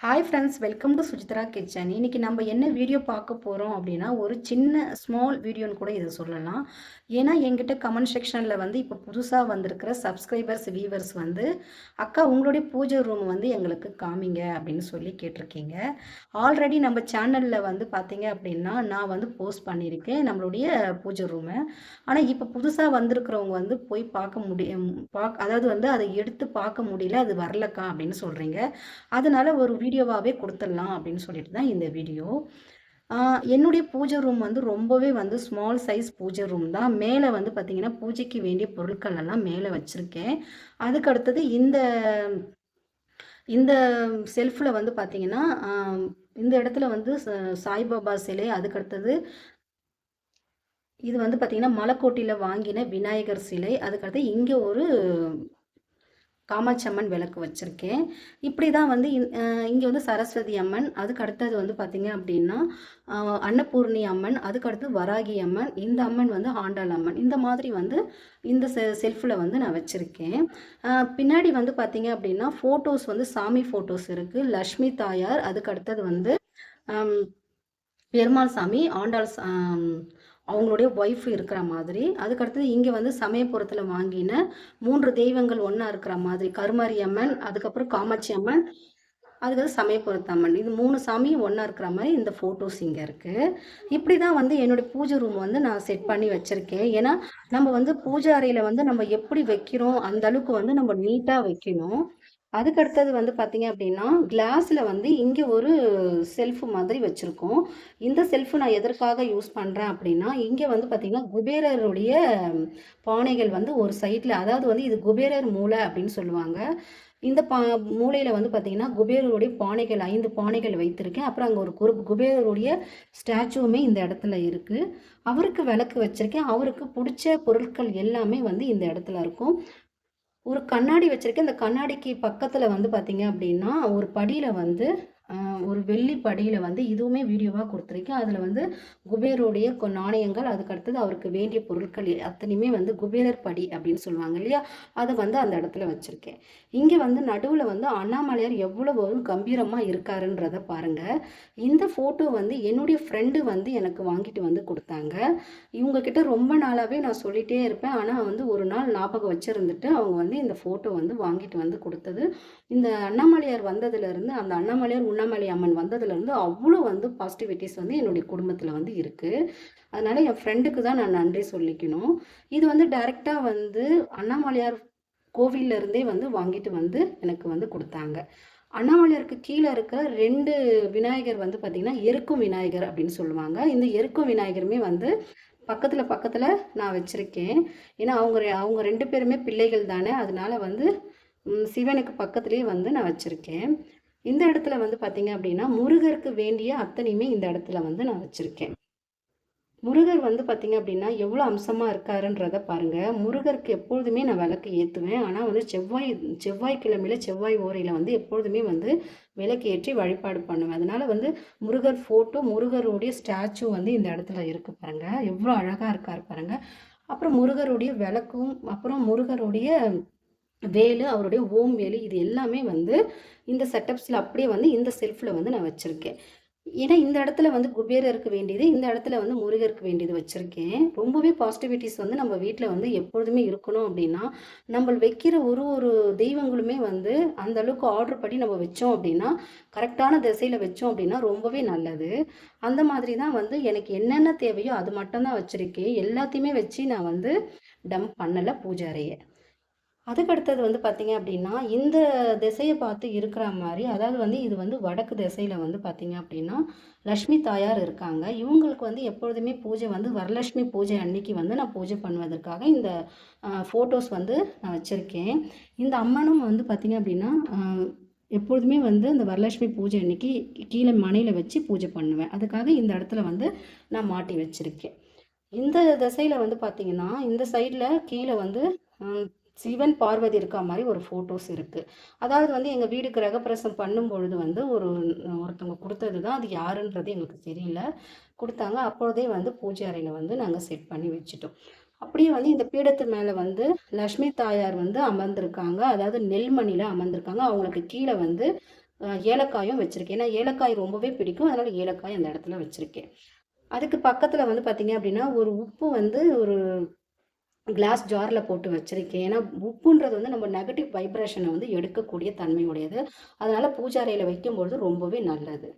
Hi friends welcome to Sujithra kitchen இன்னைக்கு நம்ம என்ன வீடியோ பார்க்க போகிறோம் அப்படின்னா ஒரு சின்ன ஸ்மால் வீடியோன்னு கூட இதை சொல்லலாம். ஏன்னா என்கிட்ட கமெண்ட் செக்ஷனில் வந்து இப்போ புதுசாக வந்திருக்கிற சப்ஸ்கிரைபர்ஸ் வியூவர்ஸ் வந்து அக்கா உங்களுடைய பூஜை ரூம் வந்து எங்களுக்கு காமிங்க அப்படின்னு சொல்லி கேட்டிருக்கீங்க. ஆல்ரெடி நம்ம சேனலில் வந்து பார்த்தீங்க அப்படின்னா நான் வந்து போஸ்ட் பண்ணியிருக்கேன் நம்மளுடைய பூஜை ரூமை ஆனால் இப்போ புதுசாக வந்திருக்கிறவங்க வந்து போய் பார்க்க முடியும் பார்க்க அதாவது வந்து அதை எடுத்து பார்க்க முடியல அது வரலக்கா அப்படின்னு சொல்கிறீங்க அதனால் ஒரு வீடியோவாகவே கொடுத்துடலாம் அப்படின்னு சொல்லிட்டு தான் இந்த வீடியோ. என்னுடைய பூஜை ரூம் வந்து ரொம்பவே வந்து ஸ்மால் சைஸ் பூஜை ரூம் தான். மேலே வந்து பார்த்திங்கன்னா பூஜைக்கு வேண்டிய பொருட்கள் எல்லாம் மேலே வச்சுருக்கேன். அதுக்கு அடுத்தது இந்த இந்த செல்ஃபில் வந்து பார்த்திங்கன்னா இந்த இடத்துல வந்து ச- சாய்பாபா சிலை அதுக்கு அடுத்தது இது வந்து பார்த்திங்கன்னா மலைக்கோட்டையில் வாங்கின விநாயகர் சிலை அதுக்கடுத்து இங்கே ஒரு காமாட்சி அம்மன் விளக்கு வச்சுருக்கேன். இப்படி தான் வந்து இங்கே வந்து சரஸ்வதி அம்மன் அதுக்கு அடுத்தது வந்து பார்த்தீங்க அப்படின்னா அன்னபூர்ணி அம்மன் அதுக்கு அடுத்து வராகி அம்மன் இந்த அம்மன் வந்து ஆண்டாள் அம்மன். இந்த மாதிரி வந்து இந்த செ செல்ஃபில் வந்து நான் வச்சுருக்கேன். பின்னாடி வந்து பார்த்திங்க அப்படின்னா ஃபோட்டோஸ் வந்து சாமி ஃபோட்டோஸ் இருக்குது லக்ஷ்மி தாயார் அதுக்கு அடுத்தது வந்து பெருமாள் சாமி ஆண்டாள் சா- அவங்களுடைய ஒய்ஃப் இருக்கிற மாதிரி. அதுக்கடுத்தது இங்கே வந்து சமயபுரத்தில் வாங்கின மூன்று தெய்வங்கள் ஒன்றா இருக்கிற மாதிரி. கருமாரி அம்மன் அதுக்கப்புறம் காமாட்சி அம்மன் அதுக்கடுத்து சமயபுரத்து அம்மன். இது மூணு சாமியும் ஒன்றா இருக்கிற மாதிரி இந்த ஃபோட்டோஸ் இங்கே இருக்குது இப்படி தான் வந்து என்னுடைய பூஜை ரூம் வந்து நான் செட் பண்ணி வச்சுருக்கேன். ஏன்னா நம்ம வந்து பூஜை அறையில் வந்து நம்ம எப்படி வைக்கிறோம் அந்த அளவுக்கு வந்து நம்ம நீட்டாக வைக்கணும். அதுக்கு அடுத்தது வந்து பார்த்தீங்க அப்படின்னா கிளாஸில் வந்து இங்கே ஒரு செல்ஃப் மாதிரி வச்சுருக்கோம். இந்த செல்ஃப் நான் எதற்காக யூஸ் பண்ணுறேன் அப்படின்னா இங்கே வந்து பார்த்தீங்கன்னா குபேரருடைய பானைகள் வந்து ஒரு சைடில் அதாவது வந்து இது குபேரர் மூலை அப்படின்னு சொல்லுவாங்க. இந்த பா மூலையில் வந்து பார்த்தீங்கன்னா குபேரருடைய பானைகள் ஐந்து பானைகள் வைத்திருக்கேன். அப்புறம் அங்கே ஒரு குரு குபேரருடைய ஸ்டாச்சுவுமே இந்த இடத்துல இருக்குது அவருக்கு விளக்கு வச்சுருக்கேன். அவருக்கு பிடிச்ச பொருட்கள் எல்லாமே வந்து இந்த இடத்துல இருக்கும். ஒரு கண்ணாடி வச்சுருக்கேன். இந்த கண்ணாடிக்கு பக்கத்தில் வந்து பார்த்தீங்க அப்படின்னா ஒரு படியில் வந்து ஒரு வெள்ளி படியில் வந்து இதுவுமே வீடியோவாக கொடுத்துருக்கேன். அதில் வந்து குபேருடைய நாணயங்கள் அதுக்கு அடுத்தது அவருக்கு வேண்டிய பொருட்கள் அத்தனையுமே வந்து குபேரர் படி அப்படின்னு சொல்லுவாங்க இல்லையா? அதை வந்து அந்த இடத்துல வச்சுருக்கேன். இங்கே வந்து நடுவில் வந்து அண்ணாமலையார் எவ்வளவு கம்பீரமாக இருக்காருன்றத பாருங்கள் இந்த ஃபோட்டோ வந்து என்னுடைய ஃப்ரெண்டு வந்து எனக்கு வாங்கிட்டு வந்து கொடுத்தாங்க. இவங்கக்கிட்ட ரொம்ப நாளாகவே நான் சொல்லிகிட்டே இருப்பேன். ஆனால் வந்து ஒரு நாள் ஞாபகம் வச்சுருந்துட்டு அவங்க வந்து இந்த ஃபோட்டோ வந்து வாங்கிட்டு வந்து கொடுத்தது. இந்த அண்ணாமலையார் வந்ததுலேருந்து அந்த அண்ணாமலையார் உண்ணாமலை அம்மன் வந்ததுலேருந்து அவ்வளோ வந்து பாசிட்டிவிட்டிஸ் வந்து என்னுடைய குடும்பத்தில் வந்து இருக்குது அதனால் என் ஃப்ரெண்டுக்கு தான் நான் நன்றி சொல்லிக்கணும். இது வந்து டைரெக்டாக வந்து அண்ணாமலையார் கோவில்ல இருந்தே வந்து வாங்கிட்டு வந்து எனக்கு வந்து கொடுத்தாங்க. அண்ணாமலையாருக்கு கீழே இருக்கிற ரெண்டு விநாயகர் வந்து பார்த்திங்கன்னா எருக்கும் விநாயகர் அப்படின்னு சொல்லுவாங்க. இந்த எருக்கும் விநாயகருமே வந்து பக்கத்தில் பக்கத்தில் நான் வச்சுருக்கேன். ஏன்னா அவங்க அவங்க ரெண்டு பேருமே பிள்ளைகள் தானே. அதனால வந்து சிவனுக்கு பக்கத்துலேயே வந்து நான் வச்சுருக்கேன். இந்த இடத்துல வந்து பார்த்தீங்க அப்படின்னா முருகருக்கு வேண்டிய அத்தனையுமே இந்த இடத்துல வந்து நான் வச்சுருக்கேன். முருகர் வந்து பார்த்தீங்க அப்படின்னா எவ்வளோ அம்சமாக இருக்காருன்றத பாருங்கள் முருகருக்கு எப்பொழுதுமே நான் விளக்கு ஏற்றுவேன் ஆனால் வந்து செவ்வாய் செவ்வாய்க்கிழமையில செவ்வாய் ஓரையில் வந்து எப்பொழுதுமே வந்து விளக்கு ஏற்றி வழிபாடு பண்ணுவேன். அதனால் வந்து முருகர் ஃபோட்டோ முருகருடைய ஸ்டாச்சு வந்து இந்த இடத்துல இருக்குது பாருங்கள் எவ்வளோ அழகாக இருக்கார் பாருங்கள் அப்புறம் முருகருடைய விளக்கும் அப்புறம் முருகருடைய வேலு அவருடைய ஓம் வேலு இது எல்லாமே வந்து இந்த செட்டப்ஸில் அப்படியே வந்து இந்த செல்ஃபில் வந்து நான் வச்சுருக்கேன். ஏன்னா இந்த இடத்துல வந்து குபேரருக்கு வேண்டியது இந்த இடத்துல வந்து முருகருக்கு வேண்டியது வச்சுருக்கேன். ரொம்பவே பாசிட்டிவிட்டிஸ் வந்து நம்ம வீட்டில் வந்து எப்பொழுதுமே இருக்கணும் அப்படின்னா நம்ம வைக்கிற ஒரு ஒரு தெய்வங்களுமே வந்து அந்த அளவுக்கு ஆர்டர் படி நம்ம வச்சோம் அப்படின்னா கரெக்டான திசையில் வச்சோம் அப்படின்னா ரொம்பவே நல்லது. அந்த மாதிரி தான் வந்து எனக்கு என்னென்ன தேவையோ அது மட்டும்தான் வச்சுருக்கேன். எல்லாத்தையுமே வச்சு நான் வந்து டம்ப் பண்ணலை பூஜை அதுக்கடுத்தது அதுக்கு அடுத்தது வந்து பார்த்தீங்க அப்படின்னா இந்த திசையை பார்த்து இருக்கிற மாதிரி அதாவது வந்து இது வந்து வடக்கு திசையில் வந்து பார்த்தீங்க அப்படின்னா லக்ஷ்மி தாயார் இருக்காங்க. இவங்களுக்கு வந்து எப்பொழுதுமே பூஜை வந்து வரலட்சுமி பூஜை அன்னைக்கு வந்து நான் பூஜை பண்ணுவதற்காக இந்த ஃபோட்டோஸ் வந்து நான் வச்சுருக்கேன். இந்த அம்மனும் வந்து பார்த்தீங்க அப்படின்னா எப்பொழுதுமே வந்து இந்த வரலட்சுமி பூஜை அன்னைக்கு கீழே மனையில் வச்சு பூஜை பண்ணுவேன். அதுக்காக இந்த இடத்துல வந்து நான் மாட்டி வச்சுருக்கேன். இந்த திசையில் வந்து பார்த்தீங்கன்னா இந்த சைடில் கீழே வந்து சிவன் பார்வதி இருக்க மாதிரி ஒரு ஃபோட்டோஸ் இருக்குது அதாவது வந்து எங்கள் வீடு கிரகப்பிரசம் பண்ணும்பொழுது வந்து ஒரு ஒருத்தவங்க கொடுத்தது தான் அது யாருன்றது எங்களுக்கு தெரியல. கொடுத்தாங்க. அப்பொழுதே வந்து பூஜை அறையில் வந்து நாங்கள் செட் பண்ணி வச்சுட்டோம். அப்படியே வந்து இந்த பீடத்து மேலே வந்து லக்ஷ்மி தாயார் வந்து அமர்ந்திருக்காங்க. அதாவது நெல்மணியில் அமர்ந்திருக்காங்க. அவங்களுக்கு கீழே வந்து ஏலக்காயும் வச்சுருக்கேன். ஏன்னா ஏலக்காய் ரொம்பவே பிடிக்கும். அதனால் ஏலக்காய் அந்த இடத்துல வச்சுருக்கேன். அதுக்கு பக்கத்தில் வந்து பார்த்திங்க அப்படின்னா ஒரு உப்பு வந்து ஒரு கிளாஸ் ஜாரில் போட்டு வச்சுருக்கேன். ஏன்னா உப்புன்றது வந்து நம்ம நெகட்டிவ் வைப்ரேஷனை வந்து எடுக்கக்கூடிய தன்மையுடையது. அதனால் பூஜாரையில் வைக்கும்பொழுது ரொம்பவே நல்லது.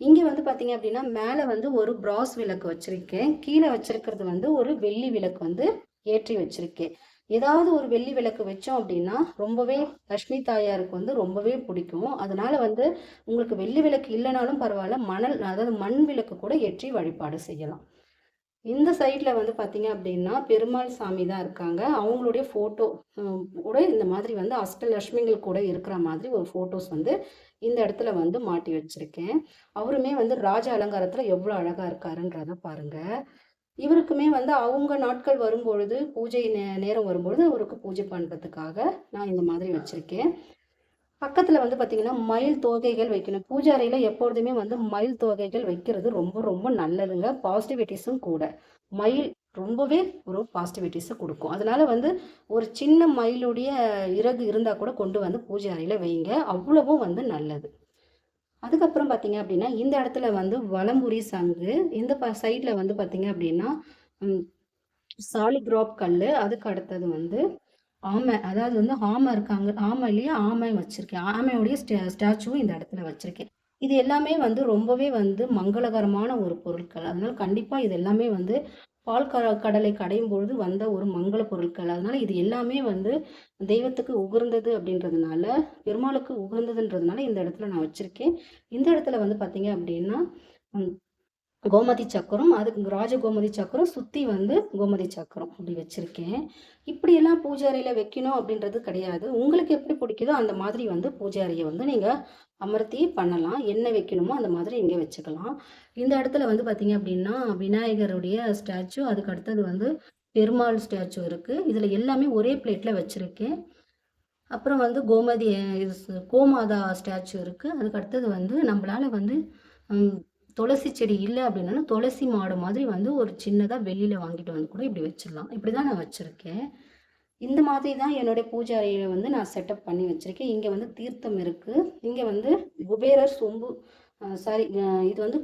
இங்கே வந்து பார்த்தீங்க அப்படின்னா மேலே வந்து ஒரு ப்ராஸ் விளக்கு வச்சுருக்கேன். கீழே வச்சுருக்கிறது வந்து ஒரு வெள்ளி விளக்கு வந்து ஏற்றி வச்சுருக்கேன். ஏதாவது ஒரு வெள்ளி விளக்கு வச்சோம் அப்படின்னா ரொம்பவே லக்ஷ்மி தாயாருக்கு வந்து ரொம்பவே பிடிக்கும். அதனால வந்து உங்களுக்கு வெள்ளி விளக்கு இல்லைனாலும் பரவாயில்ல மணல் அதாவது மண் விளக்கு கூட ஏற்றி வழிபாடு செய்யலாம். இந்த சைடில் வந்து பார்த்தீங்க அப்படின்னா பெருமாள் சாமி தான் இருக்காங்க. அவங்களுடைய ஃபோட்டோ கூட இந்த மாதிரி வந்து அஷ்டலட்சுமிகள் கூட இருக்கிற மாதிரி ஒரு ஃபோட்டோஸ் வந்து இந்த இடத்துல வந்து மாட்டி வச்சுருக்கேன். அவருமே வந்து ராஜ அலங்காரத்தில் எவ்வளோ அழகாக இருக்காருன்றத பாருங்கள் இவருக்குமே வந்து அவங்க நாட்கள் வரும்பொழுது பூஜை நே நேரம் வரும்பொழுது அவருக்கு பூஜை பண்ணுறதுக்காக நான் இந்த மாதிரி வச்சுருக்கேன். பக்கத்தில் வந்து பார்த்திங்கன்னா மயில் தோகைகள் வைக்கணும். பூஜை அறையில் எப்பொழுதுமே வந்து மயில் தோகைகள் வைக்கிறது ரொம்ப ரொம்ப நல்லதுங்க. பாசிட்டிவிட்டிஸும் கூட. மயில் ரொம்பவே ஒரு பாசிட்டிவிட்டிஸை கொடுக்கும். அதனால வந்து ஒரு சின்ன மயிலுடைய இறகு இருந்தால் கூட கொண்டு வந்து பூஜை அறையில் வைங்க. அவ்வளவும் வந்து நல்லது. அதுக்கப்புறம் பார்த்தீங்க அப்படின்னா இந்த இடத்துல வந்து வலம்புரி சங்கு இந்த ப சைடில் வந்து பார்த்தீங்க அப்படின்னா சாலிக்ராப் கல் அதுக்கு அடுத்தது வந்து ஆமை அதாவது வந்து ஆமை இருக்காங்க ஆமையிலேயே ஆமை வச்சுருக்கேன். ஆமையோடைய ஸ்டே ஸ்டாச்சுவும் இந்த இடத்துல வச்சுருக்கேன். இது எல்லாமே வந்து ரொம்பவே வந்து மங்களகரமான ஒரு பொருட்கள். அதனால் கண்டிப்பாக இது எல்லாமே வந்து பால் க கடலை கடையும் பொழுது வந்த ஒரு மங்கள பொருட்கள். அதனால் இது எல்லாமே வந்து தெய்வத்துக்கு உகர்ந்தது அப்படின்றதுனால பெருமாளுக்கு உகர்ந்ததுன்றதுனால இந்த இடத்துல நான் வச்சுருக்கேன். இந்த இடத்துல வந்து பார்த்தீங்க அப்படின்னா கோமதி சக்கரம் அதுக்கு ராஜ கோமதி சக்கரம் சுற்றி வந்து கோமதி சக்கரம் அப்படி வச்சுருக்கேன். இப்படியெல்லாம் பூஜை அறையில் வைக்கணும் அப்படின்றது கிடையாது. உங்களுக்கு எப்படி பிடிக்குதோ அந்த மாதிரி வந்து பூஜை அறையை வந்து நீங்கள் அமர்த்தி பண்ணலாம். என்ன வைக்கணுமோ அந்த மாதிரி இங்கே வச்சுக்கலாம். இந்த இடத்துல வந்து பார்த்திங்க அப்படின்னா விநாயகருடைய ஸ்டாச்சு அதுக்கு அடுத்தது வந்து பெருமாள் ஸ்டாச்சு இருக்குது இதில் எல்லாமே ஒரே பிளேட்டில் வச்சுருக்கேன். அப்புறம் வந்து கோமதி கோமாதா ஸ்டாச்சு இருக்குது அதுக்கு அடுத்தது வந்து நம்மளால் வந்து துளசி செடி இல்லை அப்படின்னா துளசி மாடு மாதிரி வந்து ஒரு சின்னதாக வெளியில் வாங்கிட்டு வந்து கூட இப்படி வச்சிடலாம். இப்படி தான் நான் வச்சுருக்கேன். இந்த மாதிரி தான் என்னுடைய பூஜை அறையை வந்து நான் செட்டப் பண்ணி வச்சுருக்கேன். இங்கே வந்து தீர்த்தம் இருக்குது இங்கே வந்து குபேரர் சொம்பு சாரி இது வந்து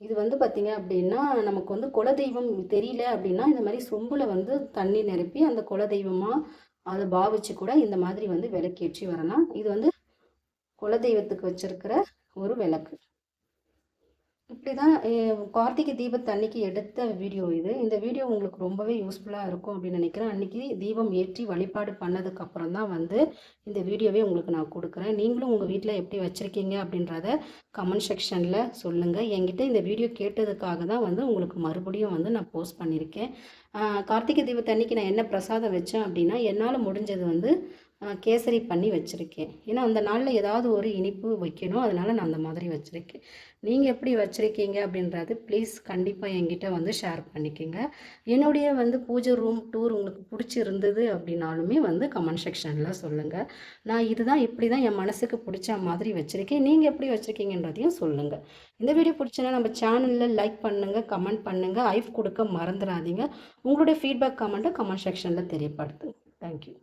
இது வந்து பார்த்திங்க அப்படின்னா நமக்கு வந்து குலதெய்வம் தெரியல அப்படின்னா இந்த மாதிரி சொம்பில் வந்து தண்ணி நிரப்பி அந்த குலதெய்வமாக அதை பாவிச்சு கூட இந்த மாதிரி வந்து விளக்கேற்றி வரலாம். இது வந்து குலதெய்வத்துக்கு வச்சுருக்கிற ஒரு விளக்கு. இப்படி தான் கார்த்திகை தீபத்தன்னைக்கு எடுத்த வீடியோ இது. இந்த வீடியோ உங்களுக்கு ரொம்பவே யூஸ்ஃபுல்லாக இருக்கும் அப்படின்னு நினைக்கிறேன். அன்றைக்கி தீபம் ஏற்றி வழிபாடு பண்ணதுக்கப்புறம் தான் வந்து இந்த வீடியோவே உங்களுக்கு நான் கொடுக்குறேன். நீங்களும் உங்கள் வீட்டில் எப்படி வச்சுருக்கீங்க அப்படின்றத கமெண்ட் செக்ஷனில் சொல்லுங்கள் என்கிட்ட இந்த வீடியோ கேட்டதுக்காக தான் வந்து உங்களுக்கு மறுபடியும் வந்து நான் போஸ்ட் பண்ணியிருக்கேன். கார்த்திகை தீபத்தன்னைக்கு நான் என்ன பிரசாதம் வச்சேன் அப்படின்னா என்னால் முடிஞ்சது வந்து கேசரி பண்ணி வச்சுருக்கேன். ஏன்னா அந்த நாளில் ஏதாவது ஒரு இனிப்பு வைக்கணும். அதனால் நான் அந்த மாதிரி வச்சுருக்கேன். நீங்கள் எப்படி வச்சுருக்கீங்க அப்படின்றது ப்ளீஸ் கண்டிப்பாக என்கிட்ட வந்து ஷேர் பண்ணிக்கோங்க. என்னுடைய வந்து பூஜை ரூம் டூர் உங்களுக்கு பிடிச்சிருந்தது அப்படின்னாலுமே வந்து கமெண்ட் செக்ஷனில் சொல்லுங்கள் நான் இதுதான் இப்படி தான் என் மனசுக்கு பிடிச்ச மாதிரி வச்சுருக்கேன். நீங்கள் எப்படி வச்சுருக்கீங்கன்றதையும் சொல்லுங்கள் இந்த வீடியோ பிடிச்சனா நம்ம சேனலில் லைக் பண்ணுங்கள் கமெண்ட் பண்ணுங்கள் ஐஃப் கொடுக்க மறந்துடாதீங்க. உங்களுடைய ஃபீட்பேக் கமெண்ட்டை கமெண்ட் செக்ஷனில் தெரியப்படுத்துங்க. தேங்க்யூ